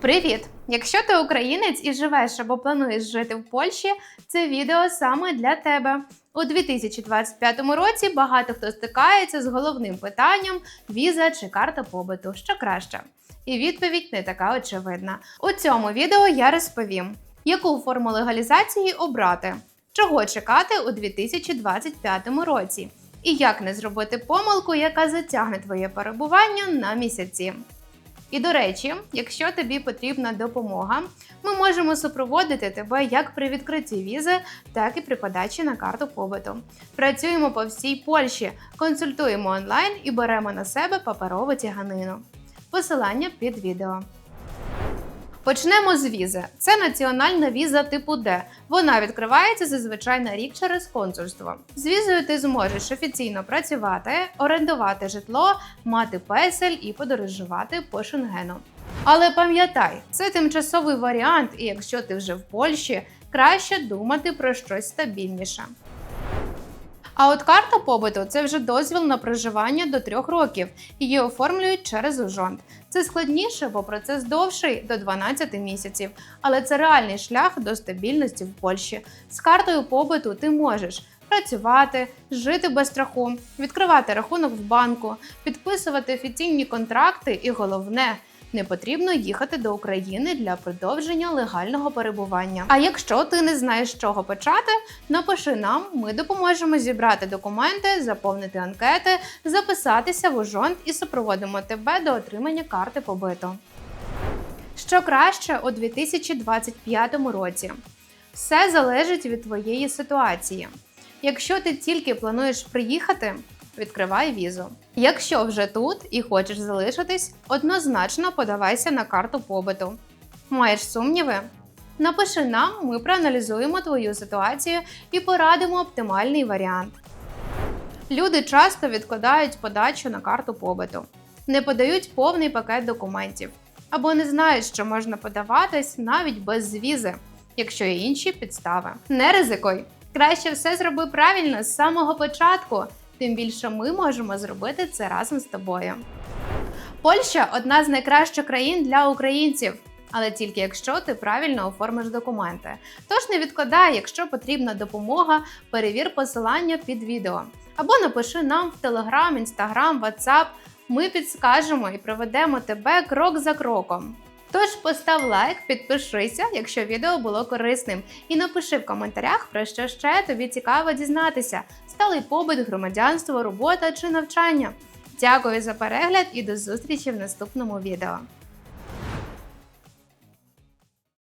Привіт! Якщо ти українець і живеш або плануєш жити в Польщі, це відео саме для тебе. У 2025 році багато хто стикається з головним питанням віза чи карта побуту, що краще. І відповідь не така очевидна. У цьому відео я розповім, яку форму легалізації обрати, чого чекати у 2025 році, і як не зробити помилку, яка затягне твоє перебування на місяці. І до речі, якщо тобі потрібна допомога, ми можемо супроводити тебе як при відкритті візи, так і при подачі на карту побуту. Працюємо по всій Польщі, консультуємо онлайн і беремо на себе паперову тяганину. Посилання під відео. Почнемо з візи. Це національна віза типу Д. Вона відкривається зазвичай на рік через консульство. З візою ти зможеш офіційно працювати, орендувати житло, мати песель і подорожувати по Шенгену. Але пам'ятай, це тимчасовий варіант, і якщо ти вже в Польщі, краще думати про щось стабільніше. А от карта побуту це вже дозвіл на проживання до трьох років. Її оформлюють через ужонт. Це складніше, бо процес довший до 12 місяців, але це реальний шлях до стабільності в Польщі. З картою побуту ти можеш працювати, жити без страху, відкривати рахунок в банку, підписувати офіційні контракти і головне. Не потрібно їхати до України для продовження легального перебування. А якщо ти не знаєш з чого почати, напиши нам, ми допоможемо зібрати документи, заповнити анкети, записатися в ужонт і супроводимо тебе до отримання карти побиту. Що краще у 2025 році? Все залежить від твоєї ситуації. Якщо ти тільки плануєш приїхати, відкривай візу. Якщо вже тут і хочеш залишитись, однозначно подавайся на карту побиту. Маєш сумніви? Напиши нам, ми проаналізуємо твою ситуацію і порадимо оптимальний варіант. Люди часто відкладають подачу на карту побиту, не подають повний пакет документів або не знають, що можна подаватись навіть без візи, якщо є інші підстави. Не ризикуй! Краще все зроби правильно з самого початку тим більше ми можемо зробити це разом з тобою. Польща одна з найкращих країн для українців, але тільки якщо ти правильно оформиш документи. Тож не відкладай, якщо потрібна допомога, перевір посилання під відео. Або напиши нам в Telegram, Instagram, WhatsApp. Ми підскажемо і проведемо тебе крок за кроком. Тож постав лайк, підпишися, якщо відео було корисним, і напиши в коментарях, про що ще тобі цікаво дізнатися: сталий побит, громадянство, робота чи навчання. Дякую за перегляд і до зустрічі в наступному відео.